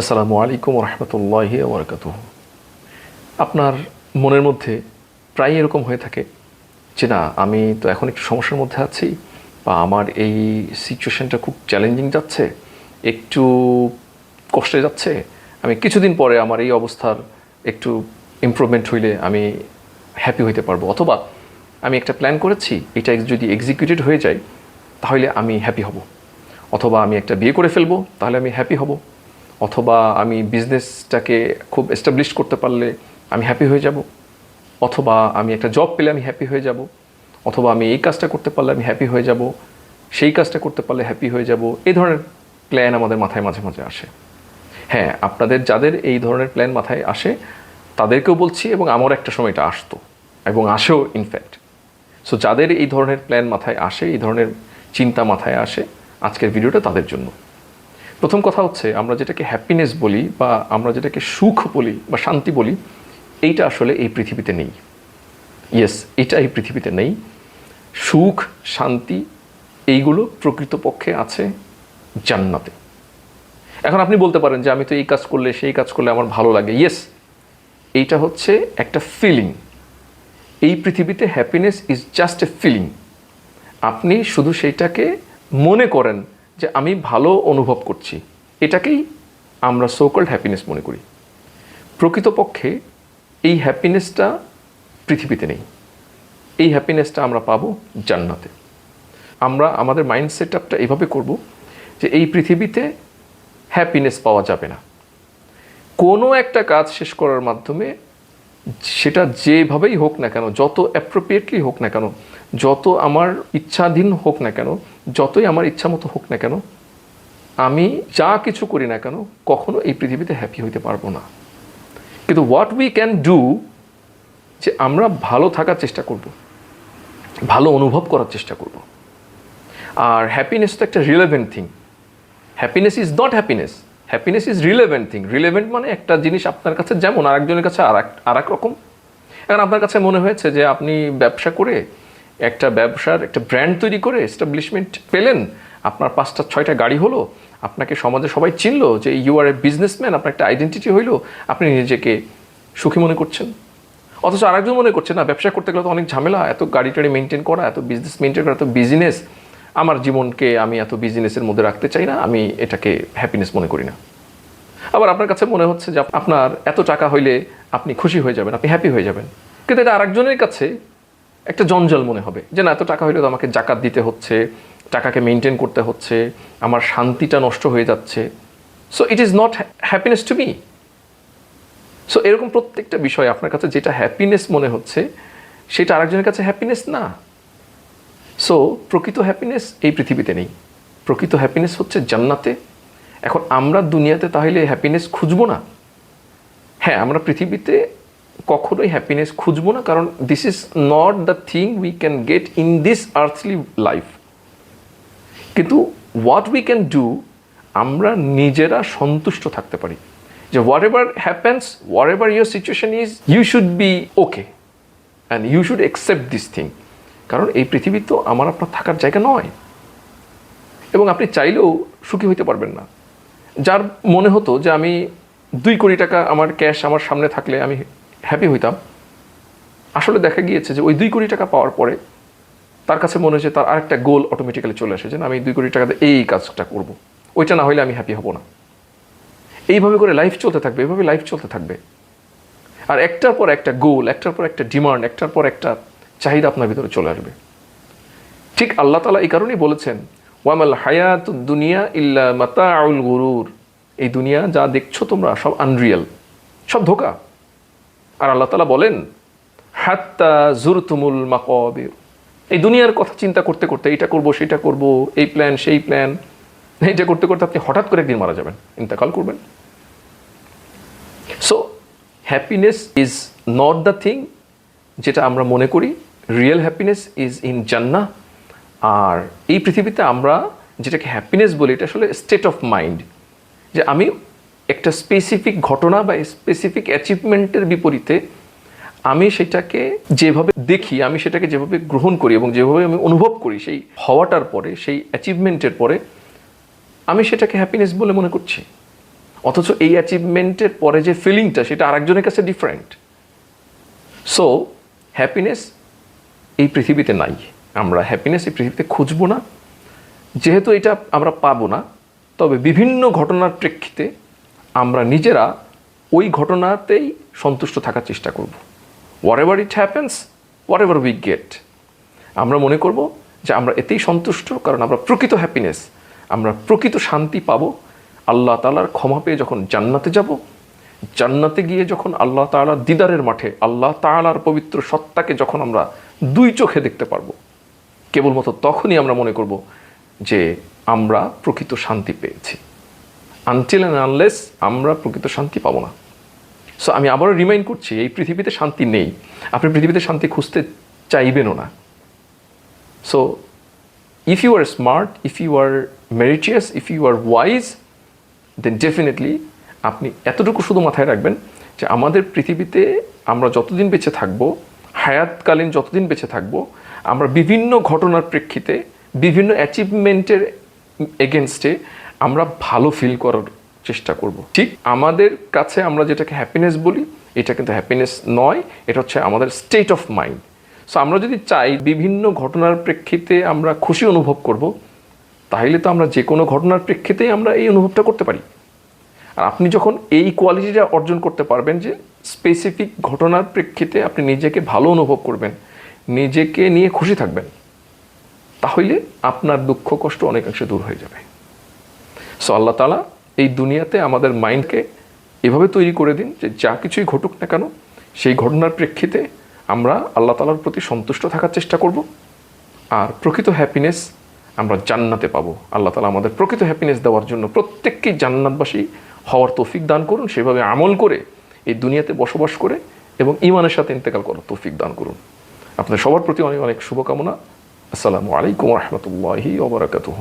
আসসালামু আলাইকুম রহমতুল্লাহ বরকাত আপনার মনের মধ্যে প্রায় এরকম হয়ে থাকে যে, না, আমি তো এখন একটু সমস্যার মধ্যে আছি বা আমার এই সিচুয়েশনটা খুব চ্যালেঞ্জিং যাচ্ছে, একটু কষ্টে যাচ্ছে, আমি কিছুদিন পরে আমার এই অবস্থার একটু ইমপ্রুভমেন্ট হইলে আমি হ্যাপি হইতে পারব। অথবা, আমি একটা প্ল্যান করেছি, এটা যদি এক্সিকিউটেড হয়ে যায়, তাহলে আমি হ্যাপি হব। অথবা, আমি একটা বিয়ে করে ফেলব, তাহলে আমি হ্যাপি হব। অথবা আমি বিজনেসটাকে খুব এস্টাবলিশ করতে পারলে আমি হ্যাপি হয়ে যাব। অথবা আমি একটা জব পেলে আমি হ্যাপি হয়ে যাব। অথবা আমি এই কাজটা করতে পারলে আমি হ্যাপি হয়ে যাব। সেই কাজটা করতে পারলে হ্যাপি হয়ে যাব। এই ধরনের প্ল্যান আমাদের মাথায় মাঝে মাঝে আসে। হ্যাঁ আপনাদের যাদের এই ধরনের প্ল্যান মাথায় আসে, তাদেরকেও বলছি এবং আমার একটা সময় এটা আসতো এবং আসেও ইনফ্যাক্ট সো যাদের এই ধরনের প্ল্যান মাথায় আসে, এই ধরনের চিন্তা মাথায় আসে, আজকের ভিডিওটা তাদের জন্য। প্রথম কথা হচ্ছে, আমরা যেটাকে হ্যাপিনেস বলি বা আমরা যেটাকে সুখ বলি বা শান্তি বলি, এইটা আসলে এই পৃথিবীতে নেই। ইয়েস এটা এই পৃথিবীতে নেই। সুখ, শান্তি, এইগুলো প্রকৃতপক্ষে আছে জান্নাতে। এখন আপনি বলতে পারেন যে, আমি তো এই কাজ করলে, সেই কাজ করলে আমার ভালো লাগে। ইয়েস এইটা হচ্ছে একটা ফিলিং এই পৃথিবীতে happiness is just a feeling আপনি শুধু সেইটাকে মনে করেন যে আমি ভালো অনুভব করছি, এটাকেই আমরা সোকল্ড হ্যাপিনেস মনে করি। প্রকৃতপক্ষে এই হ্যাপিনেসটা পৃথিবীতে নেই। এই হ্যাপিনেসটা আমরা পাবো জান্নাতে। আমরা আমাদের মাইন্ড সেট আপটা এভাবে করব যে এই পৃথিবীতে হ্যাপিনেস পাওয়া যাবে না। কোনো একটা কাজ শেষ করার মাধ্যমে সেটা যেভাবেই হোক না কেন, যত অ্যাপ্রোপ্রিয়েটলি হোক না কেন, যত আমার ইচ্ছাধীন হোক না কেন যতই আমার ইচ্ছা মতো হোক না কেন, আমি যা কিছু করি না কেন, কখনো এই পৃথিবীতে হ্যাপি হইতে পারব না। কিন্তু হোয়াট উই ক্যান ডু যে আমরা ভালো থাকার চেষ্টা করব, ভালো অনুভব করার চেষ্টা করব। আর হ্যাপিনেস তো একটা relevant thing happiness is not happiness happiness is relevant thing relevant মানে একটা জিনিস আপনার কাছে যেমন, আরেকজনের কাছে আর এক রকম। এখন আপনার কাছে মনে হয়েছে যে আপনি ব্যবসা করে একটা ব্যবসার, একটা ব্র্যান্ড তৈরি করে এস্টাবলিশমেন্ট পেলেন। আপনার পাঁচটা, ছয়টা গাড়ি হলো। আপনাকে সমাজে সবাই চিনলো যে ইউ আর এ বিজনেসম্যান আপনার একটা আইডেন্টিটি হইল। আপনি নিজেকে সুখী মনে করছেন। অথচ আরেকজন মনে করছে, না, ব্যবসা করতে গেলে তো অনেক ঝামেলা, এত গাড়ি টাড়ি মেনটেন করা, এত বিজনেস মেনটেন করা, এত বিজনেস আমার জীবনকে আমি এত বিজনেসের মধ্যে রাখতে চাই না, আমি এটাকে হ্যাপিনেস মনে করি না। আবার আপনার কাছে মনে হচ্ছে যে আপনার এত টাকা হইলে আপনি খুশি হয়ে যাবেন, আপনি হ্যাপি হয়ে যাবেন। কিন্তু এটা আরেকজনের কাছে একটা জঞ্জাল মনে হবে যে না, এত টাকা হইলে তো আমাকে জাকাত দিতে হচ্ছে, টাকাকে মেনটেন করতে হচ্ছে, আমার শান্তিটা নষ্ট হয়ে যাচ্ছে। So it is not happiness to me so এরকম প্রত্যেকটা বিষয় আপনার কাছে যেটা হ্যাপিনেস মনে হচ্ছে, সেটা আরেকজনের কাছে হ্যাপিনেস না। সো প্রকৃত হ্যাপিনেস এই পৃথিবীতে নেই। প্রকৃত হ্যাপিনেস হচ্ছে জান্নাতে। এখন আমরা দুনিয়াতে তাহলে হ্যাপিনেস খুঁজবো না। হ্যাঁ আমরা পৃথিবীতে কখনোই হ্যাপিনেস খুঁজবো না, কারণ this is not the thing we can get in this earthly life কিন্তু হোয়াট উই ক্যান ডু আমরা নিজেরা সন্তুষ্ট থাকতে পারি। যে whatever happens whatever your situation is you should be okay and you should accept this thing কারণ এই পৃথিবী তো আমার আপনার থাকার জায়গা নয়। এবং আপনি চাইলেও সুখী হইতে পারবেন না। যার মনে হতো যে আমি দুই কোটি টাকা আমার ক্যাশ আমার সামনে থাকলে আমি হ্যাপি হইতাম। আসলে দেখা গিয়েছে যে ওই দুই কোটি টাকা পাওয়ার পরে তার কাছে মনে হয়েছে তার আরেকটা গোল অটোমেটিক্যালি চলে আসে না, আমি দুই কোটি টাকাতে এই কাজটা করব। ওইটা না হলে আমি হ্যাপি হব না। এইভাবে করে লাইফ চলতে থাকবে, এইভাবে লাইফ চলতে থাকবে। আর একটার পর একটা গোল একটার পর একটা ডিমান্ড একটার পর একটা চাহিদা আপনার ভিতরে চলে আসবে। ঠিক আল্লাহ তালা এই কারণেই বলেছেন, ওয়ামাল হায়াত দুনিয়া ইল্লা মাতা আউল গুরুর। এই দুনিয়া যা দেখছ তোমরা সব আনরিয়াল সব ধোকা। আর আল্লাহ তালা বলেন, হাত্তা জুরতুমুল মাকবির। এই দুনিয়ার কথা চিন্তা করতে করতে এইটা করব, সেটা করব, এই প্ল্যান সেই প্ল্যান এইটা করতে করতে আপনি হঠাৎ করে একদিন মারা যাবেন, ইন্তেকাল করবেন। So happiness is not the thing যেটা আমরা মনে করি। রিয়েল হ্যাপিনেস ইজ ইন জান্না আর এই পৃথিবীতে আমরা যেটাকে হ্যাপিনেস বলি, এটা আসলে স্টেট অফ মাইন্ড যে আমি একটা স্পেসিফিক ঘটনা বা স্পেসিফিক অ্যাচিভমেন্টের বিপরীতে আমি সেটাকে যেভাবে দেখি, আমি সেটাকে যেভাবে গ্রহণ করি এবং যেভাবে আমি অনুভব করি, সেই হওয়াটার পরে, সেই অ্যাচিভমেন্টের পরে, আমি সেটাকে হ্যাপিনেস বলে মনে করছি। অথচ এই অ্যাচিভমেন্টের পরে যে ফিলিংটা সেটা আরেকজনের কাছে ডিফারেন্ট সো হ্যাপিনেস এই পৃথিবীতে নাই। আমরা হ্যাপিনেস এই পৃথিবীতে খুঁজবো না। যেহেতু এটা আমরা পাবো না, তবে বিভিন্ন ঘটনার প্রেক্ষিতে আমরা নিজেরা ওই ঘটনাতেই সন্তুষ্ট থাকার চেষ্টা করব। Wherever it happens wherever we get আমরা মনে করব যে আমরা এতেই সন্তুষ্ট, কারণ আমরা প্রকৃত হ্যাপিনেস আমরা প্রকৃত শান্তি পাবো। আল্লাহ তালার ক্ষমা পেয়ে যখন জান্নাতে যাব, জান্নাতে গিয়ে যখন আল্লাহ তাআলার দিদারের মাঠে, আল্লাহ তাআলার পবিত্র সত্তাকে যখন আমরা দুই চোখে দেখতে পারব, কেবলমাত্র তখনই আমরা মনে করব যে আমরা প্রকৃত শান্তি পেয়েছি। আনটিল অ্যান্ড আনলেস আমরা প্রকৃত শান্তি পাবো না। সো আমি আবারও রিমাইন্ড করছি, এই পৃথিবীতে শান্তি নেই। আপনি পৃথিবীতে শান্তি খুঁজতে চাইবেনও না। So if you are smart if you are meritorious if you are wise then definitely আপনি এতটুকু শুধু মাথায় রাখবেন যে আমাদের পৃথিবীতে আমরা যতদিন বেঁচে থাকব, হায়াতকালীন যতদিন বেঁচে থাকব, আমরা বিভিন্ন ঘটনার প্রেক্ষিতে, বিভিন্ন অ্যাচিভমেন্টের এগেনস্টে আমরা ভালো ফিল করার চেষ্টা করব। ঠিক আমাদের কাছে আমরা যেটাকে হ্যাপিনেস বলি, এটা কিন্তু হ্যাপিনেস নয়, এটা হচ্ছে আমাদের স্টেট অফ মাইন্ড সো আমরা যদি চাই বিভিন্ন ঘটনার প্রেক্ষিতে আমরা খুশি অনুভব করব, তাহলে তো আমরা যে কোনো ঘটনার প্রেক্ষিতেই আমরা এই অনুভবটা করতে পারি। আর আপনি যখন এই কোয়ালিটিটা অর্জন করতে পারবেন যে স্পেসিফিক ঘটনার প্রেক্ষিতে আপনি নিজেকে ভালো অনুভব করবেন, নিজেকে নিয়ে খুশি থাকবেন, তাহলে আপনার দুঃখ কষ্ট অনেকাংশে দূর হয়ে যাবে। সো আল্লাহ তালা এই দুনিয়াতে আমাদের মাইন্ডকে এভাবে তৈরি করে দিন যে যা কিছুই ঘটুক না কেন, সেই ঘটনার প্রেক্ষিতে আমরা আল্লাহ তালার প্রতি সন্তুষ্ট থাকার চেষ্টা করব। আর প্রকৃত হ্যাপিনেস আমরা জান্নাতে পাবো। আল্লাহ তালা আমাদের প্রকৃত হ্যাপিনেস দেওয়ার জন্য প্রত্যেককেই জান্নাতবাসী হওয়ার তৌফিক দান করুন, সেভাবে আমল করে এই দুনিয়াতে বসবাস করে এবং ইমানের সাথে ইন্তেকাল করার তৌফিক দান করুন। আপনাদের সবার প্রতি অনেক অনেক শুভকামনা। আসসালামু আলাইকুম রহমতুল্লাহি ওবরাকাতুহ